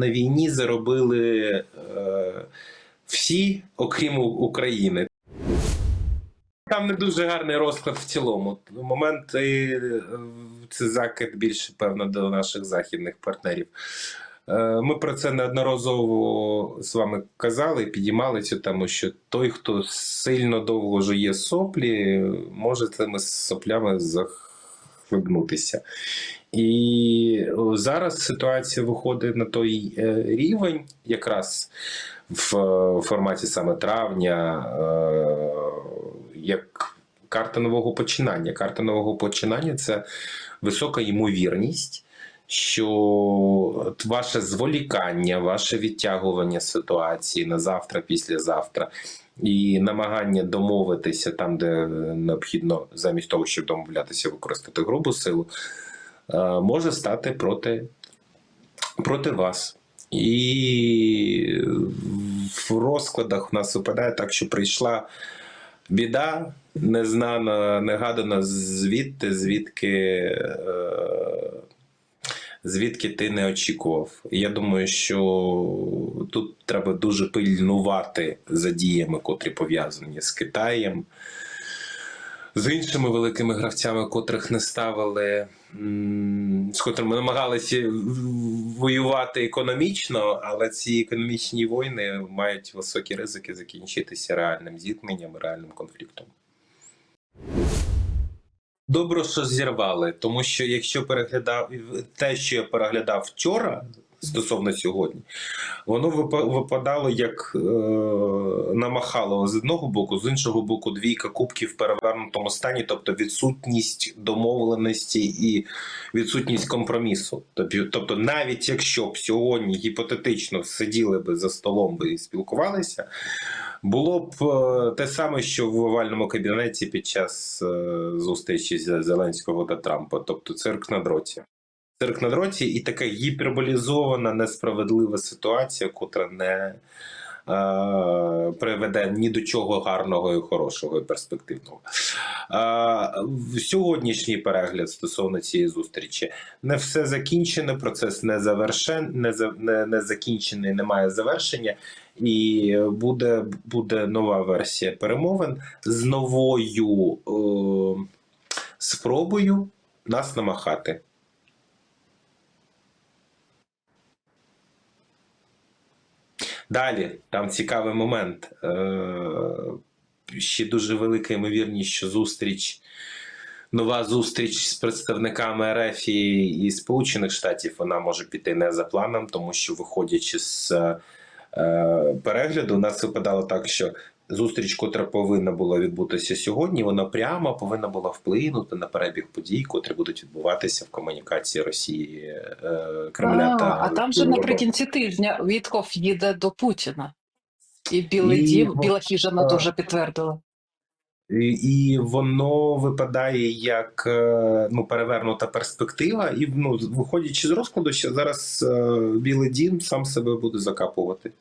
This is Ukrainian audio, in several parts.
на війні заробили е, всі, окрім України. Там не дуже гарний розклад в цілому. Момент е, це закид більше, певно, до наших західних партнерів. Е, Ми про це неодноразово з вами казали, підіймали цю тему, що той, хто сильно довго жує соплі, може цими соплями захлебнутися. І зараз ситуація виходить на той е, рівень, якраз в е, форматі саме травня, е, як карта нового починання. Карта нового починання це висока ймовірність, що ваше зволікання, ваше відтягування ситуації на завтра, післязавтра. І намагання домовитися там, де необхідно, замість того, щоб домовлятися, використати грубу силу, може стати проти, проти вас. І в розкладах в нас випадає так, що прийшла біда, незнана, негадана звідти, звідки, е, звідки ти не очікував. Я думаю, що тут треба дуже пильнувати за діями, котрі пов'язані з Китаєм з іншими великими гравцями, котрих не ставили, з котрими намагалися воювати економічно, але ці економічні війни мають високі ризики закінчитися реальним зіткненням, реальним конфліктом. Добре, що зірвали, тому що якщо переглядав те, що я переглядав вчора стосовно сьогодні, воно випа- випадало як е, намахало з одного боку, з іншого боку, двійка кубків в перевернутому стані, тобто відсутність домовленості і відсутність компромісу. Тобто, навіть якщо б сьогодні гіпотетично сиділи би за столом і спілкувалися, було б е, те саме, що в овальному кабінеті під час е, зустрічі Зеленського та Трампа, тобто цирк на дроті. Цирк на дроті і така гіперболізована, несправедлива ситуація, котра не е, приведе ні до чого гарного і хорошого і перспективного. Е, сьогоднішній перегляд стосовно цієї зустрічі не все закінчено, процес не завершен, не, не, не закінчений, немає завершення. І буде, буде нова версія перемовин з новою е, спробою нас намахати. Далі, там цікавий момент. Е, ще дуже велика ймовірність, що зустріч, нова зустріч з представниками РФ і, і Сполучених Штатів, вона може піти не за планом, тому що виходячи з е, перегляду, у нас випадало так, що зустріч, котра повинна була відбутися сьогодні, вона прямо повинна була вплинути на перебіг подій, котрі будуть відбуватися в комунікації Росії, е, Кремля А, та а там же наприкінці тижня Вітков їде до Путіна. І Білий І Дім, Біла хижина дуже підтвердила. І, і воно випадає як е, ну, перевернута перспектива, і ну, виходячи з розкладу, що зараз е, Білий Дім сам себе буде закапувати.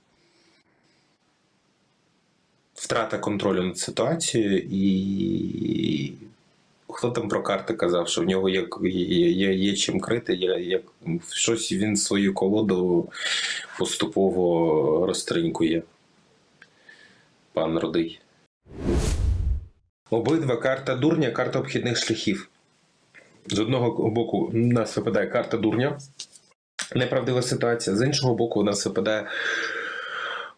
Втрата контролю над ситуацією, і хто там про карти казав, що в нього є, є, є, є чим крити, є, є, щось він свою колоду поступово розтринькує. Пан Рудий. Обидва карта дурня, карта обхідних шляхів. З одного боку, у нас випадає карта дурня, неправдива ситуація. З іншого боку, у нас випадає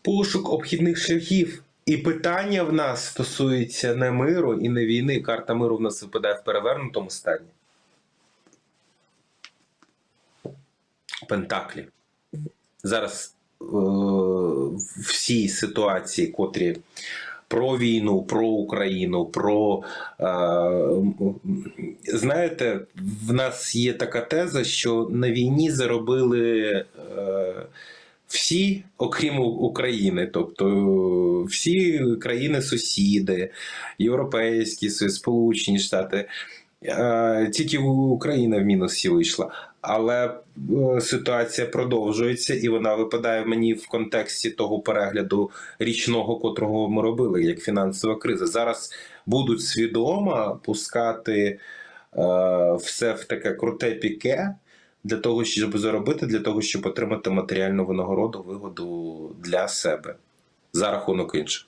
пошук обхідних шляхів. І питання в нас стосується не миру і не війни. Карта миру в нас випадає в перевернутому стані. Пентаклі. Зараз е- всі ситуації, котрі про війну, про Україну, про е, знаєте, в нас є така теза, що на війні заробили е, всі, окрім України, тобто всі країни-сусіди, Європейські Сполучені Штати. Е, Тільки Україна в мінусі вийшла. Але е, ситуація продовжується, і вона випадає мені в контексті того перегляду річного, котрого ми робили, як фінансова криза. Зараз будуть свідомо пускати е, все в таке круте піке для того, щоб заробити, для того, щоб отримати матеріальну винагороду, вигоду для себе за рахунок інших.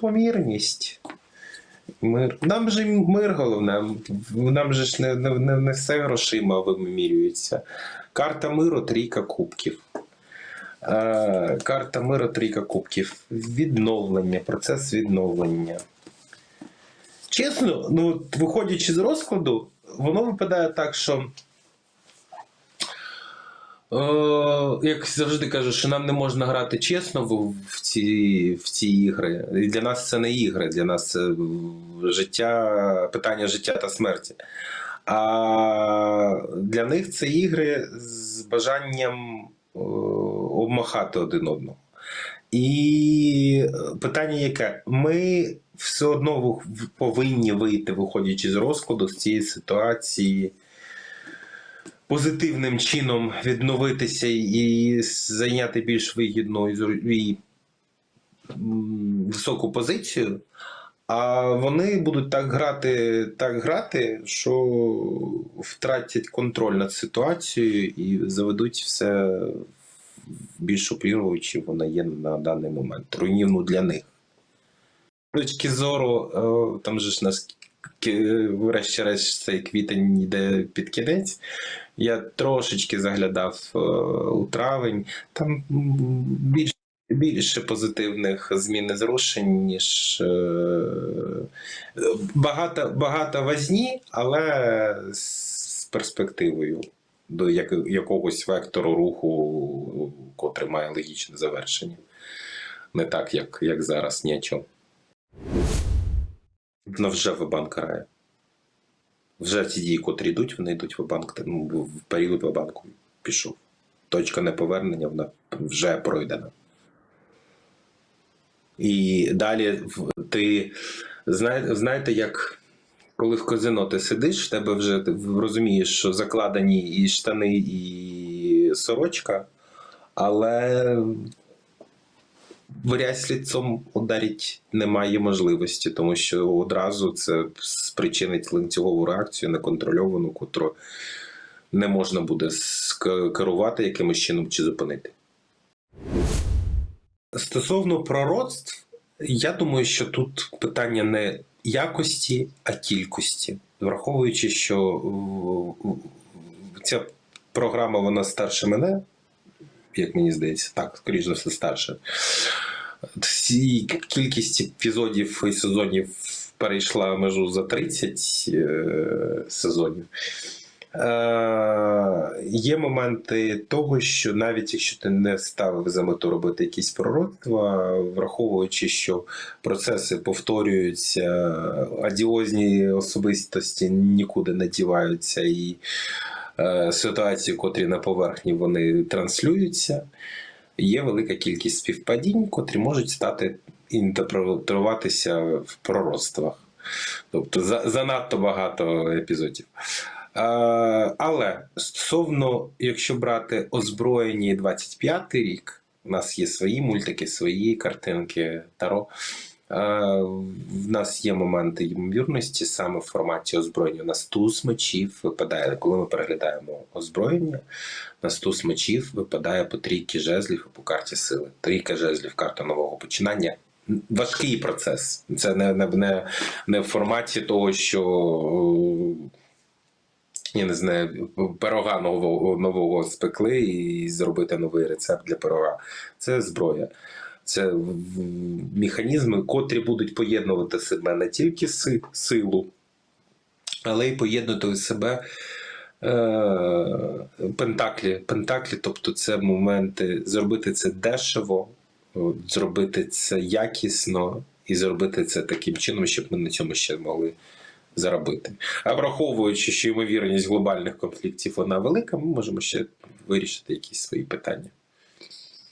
Помірність. Мир. Нам же мир головне. Нам же ж не, не, не, все грошима вимірюється. Карта миру трійка кубків. Е, карта миру трійка кубків. Відновлення, процес відновлення. Чесно, ну, виходячи з розкладу, воно випадає так, що. Е, як завжди кажу, що нам не можна грати чесно в, в, ці, в ці ігри. І для нас це не ігри, для нас це життя, питання життя та смерті. А для них це ігри з бажанням е, обмахати один одного. І питання яке? Ми все одно повинні вийти, виходячи з розкладу, з цієї ситуації позитивним чином відновитися і зайняти більш вигідну і високу позицію. А вони будуть так грати, так грати, що втратять контроль над ситуацією і заведуть все в більшу прірву, чи вона є на даний момент. Руйнівну для них. З точки зору, е, там же ж нас врешті-решт цей квітень йде під кінець. Я трошечки заглядав е, у травень. Там м, більш, більше позитивних змін і зрушень, ніж е, багато, багато возні, але з перспективою до як, якогось вектору руху, котрий має логічне завершення. Не так, як, як зараз, ні. Воно вже в банк карає. Вже ці дії, котрі йдуть, вони йдуть в банк. В період в банку пішов. Точка неповернення вона вже пройдена. І далі ти знає- знаєте, як коли в казино ти сидиш, в тебе вже розумієш, що закладені і штани, і сорочка, але врязь лицом ударить немає можливості, тому що одразу це спричинить ланцюгову реакцію неконтрольовану, котру не можна буде керувати якимось чином чи зупинити. Стосовно пророцтв, я думаю, що тут питання не якості, а кількості. Враховуючи, що ця програма вона старше мене, як мені здається, так, скоріш за все, старше. Ці кількість епізодів і сезонів перейшла межу за 30 е, сезонів. Е, є моменти того, що навіть якщо ти не ставив за мету робити якісь пророцтва, враховуючи, що процеси повторюються, адіозні особистості нікуди не діваються, і ситуації, котрі на поверхні вони транслюються, є велика кількість співпадінь, котрі можуть стати інтерпретуватися в пророцтвах. Тобто за, занадто багато епізодів. Е, але стосовно, якщо брати озброєні 25 рік, у нас є свої мультики, свої картинки Таро. В нас є моменти ймовірності саме в форматі озброєння. У нас туз мечів випадає, коли ми переглядаємо озброєння, у нас туз мечів випадає по трійки жезлів по карті сили. Трійка жезлів, карта нового починання. Важкий процес. Це не, не, не, не в форматі того, що е, я не знаю, пирога нового, нового спекли і зробити новий рецепт для пирога. Це зброя. Це механізми, котрі будуть поєднувати себе не тільки си- силу, але й поєднувати себе е, пентаклі. Пентаклі, тобто це моменти зробити це дешево, зробити це якісно і зробити це таким чином, щоб ми на цьому ще могли заробити. А враховуючи, що ймовірність глобальних конфліктів вона велика, ми можемо ще вирішити якісь свої питання.